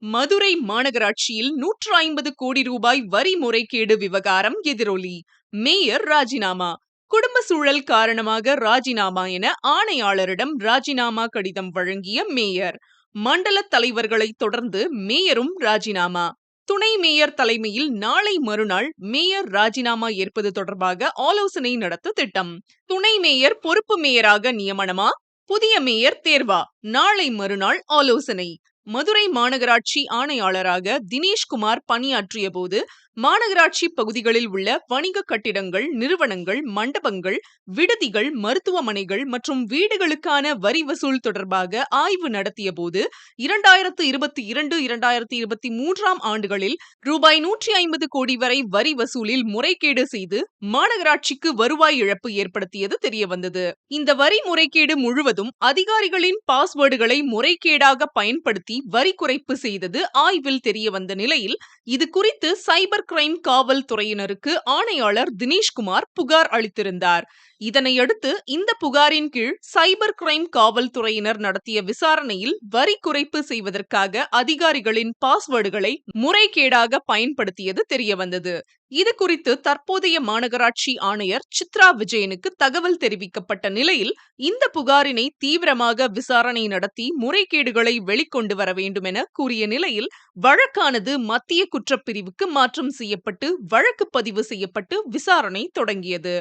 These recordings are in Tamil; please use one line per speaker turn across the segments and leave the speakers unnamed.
மதுரை மாநகராட்சியில் நூற்று ஐம்பது கோடி ரூபாய் வரி முறைகேடு விவகாரம் எதிரொலி. மேயர் ராஜினாமா. குடும்ப சூழல் காரணமாக ராஜினாமா என ஆணையாளரிடம் ராஜினாமா கடிதம் வழங்கிய மேயர். மண்டல தலைவர்களை தொடர்ந்து மேயரும் ராஜினாமா. துணை மேயர் தலைமையில் நாளை மறுநாள் மேயர் ராஜினாமா ஏற்பது தொடர்பாக ஆலோசனை நடத்த திட்டம். துணை மேயர் பொறுப்பு மேயராக நியமனமா? புதிய மேயர் தேர்வா? நாளை மறுநாள் ஆலோசனை. மதுரை மாநகராட்சி ஆணையாளராக தினேஷ்குமார் பணியாற்றிய போது மாநகராட்சி பகுதிகளில் உள்ள வணிக கட்டிடங்கள் நிறுவனங்கள் மண்டபங்கள் விடுதிகள் மருத்துவமனைகள் மற்றும் வீடுகளுக்கான வரி வசூல் தொடர்பாக ஆய்வு நடத்திய போது இரண்டாயிரத்து இருபத்தி இரண்டு இரண்டாயிரத்தி இருபத்தி மூன்றாம் ஆண்டுகளில் ரூபாய் நூற்றி ஐம்பது கோடி வரை வரி வசூலில் முறைகேடு செய்து மாநகராட்சிக்கு வருவாய் இழப்பு ஏற்படுத்தியது தெரியவந்தது. இந்த வரி முறைகேடு முழுவதும் அதிகாரிகளின் பாஸ்வேர்டுகளை முறைகேடாக பயன்படுத்தி வரி குறைப்பு செய்தது ஆய்வில் தெரியவந்த நிலையில் இது குறித்து சைபர் கிரைம் காவல்துறையினருக்கு ஆணையாளர் தினேஷ்குமார் புகார் அளித்திருந்தார். இதனையடுத்து இந்த புகாரின் கீழ் சைபர் கிரைம் காவல்துறையினர் நடத்திய விசாரணையில் வரி குறைப்பு செய்வதற்காக அதிகாரிகளின் பாஸ்வேர்டுகளை முறைகேடாக பயன்படுத்தியது தெரியவந்தது. இது குறித்து தற்போதைய மாநகராட்சி ஆணையர் சித்ரா விஜயனுக்கு தகவல் தெரிவிக்கப்பட்ட நிலையில் இந்த புகாரினை தீவிரமாக விசாரணை நடத்தி முறைகேடுகளை வெளிக்கொண்டு வர வேண்டும் என கூறிய நிலையில் வழக்கானது மத்திய குற்றப்பிரிவுக்கு மாற்றம் செய்யப்பட்டு வழக்கு பதிவு செய்யப்பட்டு விசாரணை தொடங்கியது.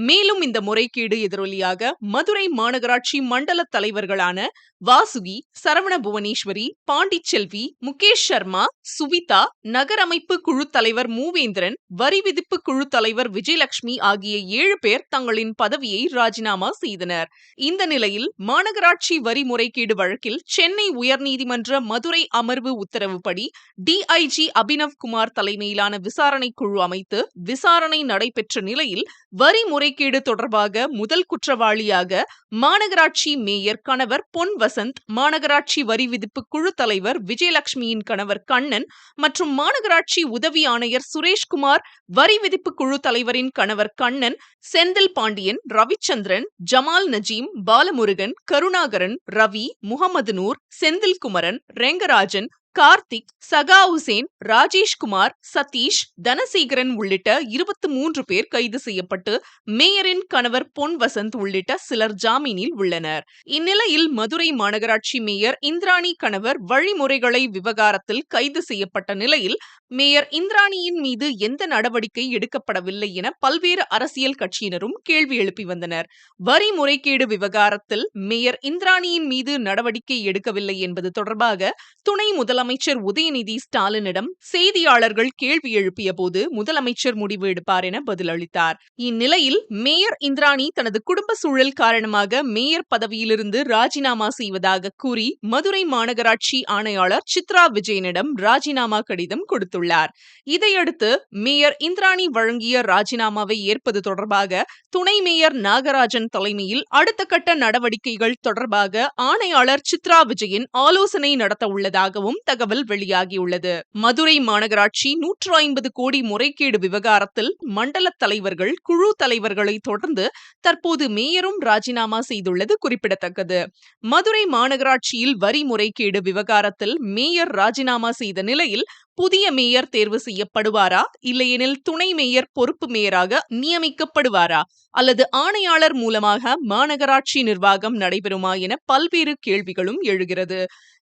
மேலும் இந்த முறைகேடு எதிரொலியாக மதுரை மாநகராட்சி மண்டல தலைவர்களான வாசுகி சரவண புவனேஸ்வரி பாண்டிச்செல்வி முகேஷ் சர்மா சுவிதா நகரமைப்பு குழு தலைவர் மூவேந்திரன் வரி விதிப்பு குழு தலைவர் விஜயலட்சுமி ஆகிய ஏழு பேர் தங்களின் பதவியை ராஜினாமா செய்தனர். இந்த நிலையில் மாநகராட்சி வரி முறைகேடு வழக்கில் சென்னை உயர்நீதிமன்ற மதுரை அமர்வு உத்தரவுப்படி டிஐஜி அபினவ் குமார் தலைமையிலான விசாரணை குழு அமைத்து விசாரணை நடைபெற்ற நிலையில் வரி முறைகேடு தொடர்பாக முதல் குற்றவாளியாக மாநகராட்சி மேயர் கணவர் பொன் வசந்த் மாநகராட்சி வரி விதிப்பு குழு தலைவர் விஜயலட்சுமியின் கணவர் கண்ணன் மற்றும் மாநகராட்சி உதவி ஆணையர் சுரேஷ்குமார் வரி விதிப்பு குழு தலைவரின் கணவர் கண்ணன் செந்தில் பாண்டியன் ரவிச்சந்திரன் ஜமால் நஜீம் பாலமுருகன் கருணாகரன் ரவி முகமது நூர் செந்தில்குமரன் ரெங்கராஜன் கார்த்திக் சகா உசேன் ராஜேஷ்குமார் சதீஷ் தனசேகரன் உள்ளிட்ட இருபத்தி மூன்று பேர் கைது செய்யப்பட்டு மேயரின் கணவர் பொன் வசந்த் உள்ளிட்ட சிலர் ஜாமீனில் உள்ளனர். இந்நிலையில் மதுரை மாநகராட்சி மேயர் இந்திராணி கணவர் வழிமுறைகளை விவகாரத்தில் கைது செய்யப்பட்ட நிலையில் மேயர் இந்திராணியின் மீது எந்த நடவடிக்கை எடுக்கப்படவில்லை என பல்வேறு அரசியல் கட்சியினரும் கேள்வி எழுப்பி வந்தனர். வரி முறைகேடு விவகாரத்தில் மேயர் இந்திராணியின் மீது நடவடிக்கை எடுக்கவில்லை என்பது தொடர்பாக துணை முதலமைச்சர் உதயநிதி ஸ்டாலினிடம் செய்தியாளர்கள் கேள்வி எழுப்பிய போது முதலமைச்சர் முடிவு எடுப்பார் என பதிலளித்தார். இந்நிலையில் மேயர் இந்திராணி தனது குடும்ப சூழல் காரணமாக மேயர் பதவியிலிருந்து ராஜினாமா செய்வதாக கூறி மதுரை மாநகராட்சி ஆணையாளர் சித்ரா விஜயனிடம் ராஜினாமா கடிதம் கொடுத்துள்ளார். இதையடுத்து மேயர் இந்திராணி வழங்கிய ராஜினாமாவை ஏற்பது தொடர்பாக துணை மேயர் நாகராஜன் தலைமையில் அடுத்த கட்ட நடவடிக்கைகள் தொடர்பாக ஆணையாளர் சித்ரா விஜயன் ஆலோசனை நடத்த உள்ளதாகவும் தகவல் வெளியாகியுள்ளது. மதுரை மாநகராட்சி நூற்று ஐம்பது கோடி முறைகேடு விவகாரத்தில் மண்டல தலைவர்கள் குழு தலைவர்களை தொடர்ந்து தற்போது மேயரும் ராஜினாமா செய்துள்ளது குறிப்பிடத்தக்கது. மதுரை மாநகராட்சியில் வரி முறைகேடு விவகாரத்தில் மேயர் ராஜினாமா செய்த நிலையில் புதிய மேயர் தேர்வு செய்யப்படுவாரா? இல்லையெனில் துணை மேயர் பொறுப்பு மேயராக நியமிக்கப்படுவாரா? அல்லது ஆணையாளர் மூலமாக மாநகராட்சி நிர்வாகம் நடைபெறுமா என பல்வேறு கேள்விகளும் எழுகிறது.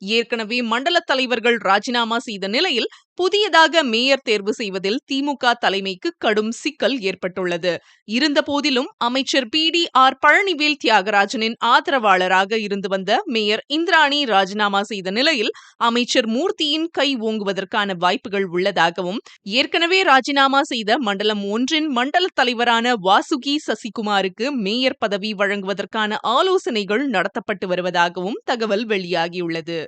ஏற்கனவே மண்டல தலைவர்கள் ராஜினாமா செய்த நிலையில் புதியதாக மேயர் தேர்வு செய்வதில் திமுக தலைமைக்கு கடும் சிக்கல் ஏற்பட்டுள்ளது. இருந்தபோதிலும் அமைச்சர் பி டி ஆர் பழனிவேல் தியாகராஜனின் ஆதரவாளராக இருந்து வந்த மேயர் இந்திராணி ராஜினாமா செய்த நிலையில் அமைச்சர் மூர்த்தியின் கை ஓங்குவதற்கான வாய்ப்புகள் உள்ளதாகவும் ஏற்கனவே ராஜினாமா செய்த மண்டலம் ஒன்றின் மண்டல தலைவரான வாசுகி சசிகுமாருக்கு மேயர் பதவி வழங்குவதற்கான ஆலோசனைகள் நடத்தப்பட்டு வருவதாகவும் தகவல் வெளியாகியுள்ளது.